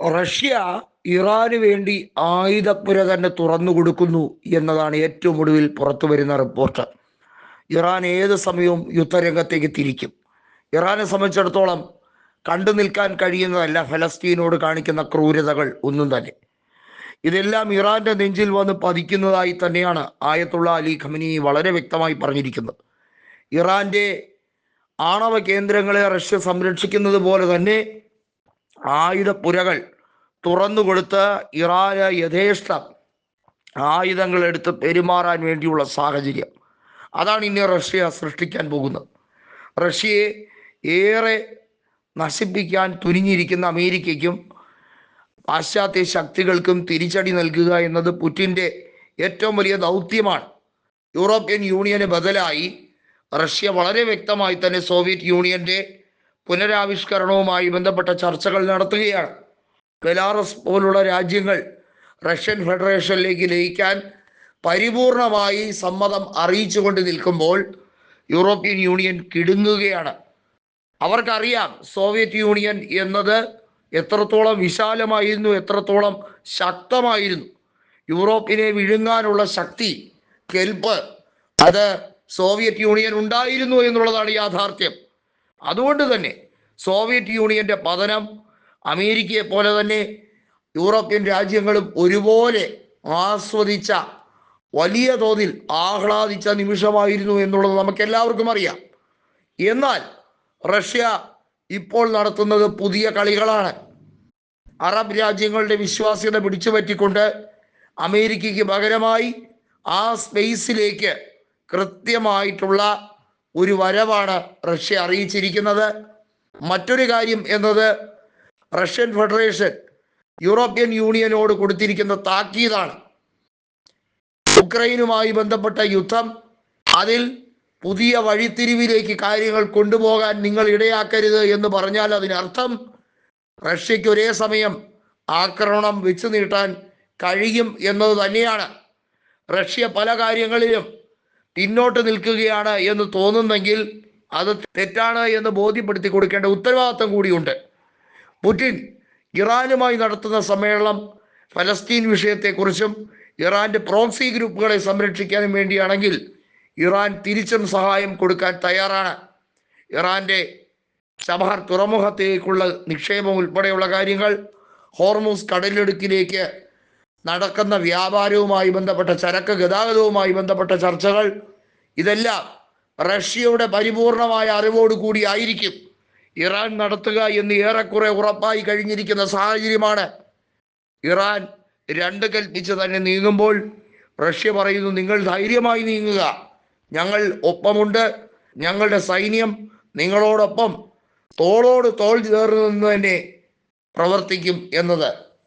Russia ഇറാന് വേണ്ടി ആയുധപ്പുര തന്നെ തുറന്നു കൊടുക്കുന്നു എന്നതാണ് ഏറ്റവും ഒടുവിൽ പുറത്തു വരുന്ന റിപ്പോർട്ട്. ഇറാൻ ഏത് സമയവും യുദ്ധരംഗത്തേക്ക് തിരിക്കും. ഇറാനെ സംബന്ധിച്ചിടത്തോളം കണ്ടു നിൽക്കാൻ കഴിയുന്നതല്ല ഫലസ്തീനോട് കാണിക്കുന്ന ക്രൂരതകൾ ഒന്നും തന്നെ. ഇതെല്ലാം ഇറാന്റെ നെഞ്ചിൽ വന്ന് പതിക്കുന്നതായി തന്നെയാണ് ആയത്തുള്ള അലി ഖമനി വളരെ വ്യക്തമായി പറഞ്ഞിരിക്കുന്നത്. ഇറാന്റെ ആണവ കേന്ദ്രങ്ങളെ റഷ്യ സംരക്ഷിക്കുന്നത് പോലെ തന്നെ ആയുധപ്പുരകൾ തുറന്നുകൊടുത്ത് ഇറാന് യഥേഷ്ടം ആയുധങ്ങൾ എടുത്ത് പെരുമാറാൻ വേണ്ടിയുള്ള സാഹചര്യം. അതാണ് ഇനി റഷ്യ സൃഷ്ടിക്കാൻ പോകുന്നത്. റഷ്യയെ ഏറെ നശിപ്പിക്കാൻ തുനിഞ്ഞിരിക്കുന്ന അമേരിക്കയ്ക്കും പാശ്ചാത്യ ശക്തികൾക്കും തിരിച്ചടി നൽകുക എന്നത് പുറ്റിന്റെ ഏറ്റവും വലിയ ദൗത്യമാണ്. യൂറോപ്യൻ യൂണിയന് ബദലായി റഷ്യ വളരെ വ്യക്തമായി തന്നെ സോവിയറ്റ് യൂണിയന്റെ പുനരാവിഷ്കരണവുമായി ബന്ധപ്പെട്ട ചർച്ചകൾ നടത്തുകയാണ്. ബെലാറസ് പോലുള്ള രാജ്യങ്ങൾ റഷ്യൻ ഫെഡറേഷനിലേക്ക് ലയിക്കാൻ പരിപൂർണമായി സമ്മതം അറിയിച്ചുകൊണ്ട് നിൽക്കുമ്പോൾ യൂറോപ്യൻ യൂണിയൻ കിടുങ്ങുകയാണ്. അവർക്കറിയാം സോവിയറ്റ് യൂണിയൻ എന്നത് എത്രത്തോളം വിശാലമായിരുന്നു എത്രത്തോളം ശക്തമായിരുന്നു. യൂറോപ്പിനെ വിഴുങ്ങാനുള്ള ശക്തി കെൽപ്പ് അത് സോവിയറ്റ് യൂണിയൻ ഉണ്ടായിരുന്നു എന്നുള്ളതാണ് യാഥാർത്ഥ്യം. അതുകൊണ്ട് തന്നെ സോവിയറ്റ് യൂണിയന്റെ പതനം അമേരിക്കയെ പോലെ തന്നെ യൂറോപ്യൻ രാജ്യങ്ങളും ഒരുപോലെ ആസ്വദിച്ച വലിയ തോതിൽ ആഹ്ലാദിച്ച നിമിഷമായിരുന്നു എന്നുള്ളത് നമുക്ക് എല്ലാവർക്കും അറിയാം. എന്നാൽ റഷ്യ ഇപ്പോൾ നടത്തുന്നത് പുതിയ കളികളാണ്. അറബ് രാജ്യങ്ങളുടെ വിശ്വാസ്യത പിടിച്ചു പറ്റിക്കൊണ്ട് അമേരിക്കയ്ക്ക് പകരമായി ആ സ്പേസിലേക്ക് കൃത്യമായിട്ടുള്ള ഒരു വരവാണ് റഷ്യ അറിയിച്ചിരിക്കുന്നത്. മറ്റൊരു കാര്യം എന്നത് റഷ്യൻ ഫെഡറേഷൻ യൂറോപ്യൻ യൂണിയനോട് കൊടുത്തിരിക്കുന്ന താക്കീതാണ്. ഉക്രൈനുമായി ബന്ധപ്പെട്ട യുദ്ധം അതിൽ പുതിയ വഴിത്തിരിവിലേക്ക് കാര്യങ്ങൾ കൊണ്ടുപോകാൻ നിങ്ങൾ ഇടയാക്കരുത് എന്ന് പറഞ്ഞാൽ അതിനർത്ഥം റഷ്യയ്ക്ക് ഒരേ സമയം ആക്രമണം വെച്ചു നീട്ടാൻ കഴിയും എന്നത് തന്നെയാണ്. റഷ്യ പല കാര്യങ്ങളിലും പിന്നോട്ട് നിൽക്കുകയാണ് എന്ന് തോന്നുന്നെങ്കിൽ അത് തെറ്റാണ് എന്ന് ബോധ്യപ്പെടുത്തി കൊടുക്കേണ്ട ഉത്തരവാദിത്തം കൂടിയുണ്ട്. പുടിൻ ഇറാനുമായി നടത്തുന്ന സമ്മേളനം ഫലസ്തീൻ വിഷയത്തെക്കുറിച്ചും ഇറാന്റെ പ്രോക്സി ഗ്രൂപ്പുകളെ സംരക്ഷിക്കാനും വേണ്ടിയാണെങ്കിൽ ഇറാൻ തിരിച്ചും സഹായം കൊടുക്കാൻ തയ്യാറാണ്. ഇറാന്റെ ചബഹാർ തുറമുഖത്തേക്കുള്ള നിക്ഷേപം ഉൾപ്പെടെയുള്ള കാര്യങ്ങൾ ഹോർമൂസ് കടലിടുക്കിലേക്ക് നടക്കുന്ന വ്യാപാരവുമായി ബന്ധപ്പെട്ട ചരക്ക് ഗതാഗതവുമായി ബന്ധപ്പെട്ട ചർച്ചകൾ ഇതെല്ലാം റഷ്യയുടെ പരിപൂർണമായ അറിവോടുകൂടി ആയിരിക്കും ഇറാൻ നടത്തുക എന്ന് ഏറെക്കുറെ ഉറപ്പായി കഴിഞ്ഞിരിക്കുന്ന സാഹചര്യമാണ്. ഇറാൻ രണ്ട് കൽപ്പിച്ച് തന്നെ നീങ്ങുമ്പോൾ റഷ്യ പറയുന്നു നിങ്ങൾ ധൈര്യമായി നീങ്ങുക. ഞങ്ങൾ ഒപ്പമുണ്ട്. ഞങ്ങളുടെ സൈന്യം നിങ്ങളോടൊപ്പം തോളോട് തോൾ ചേർന്ന് തന്നെ പ്രവർത്തിക്കും എന്നത്.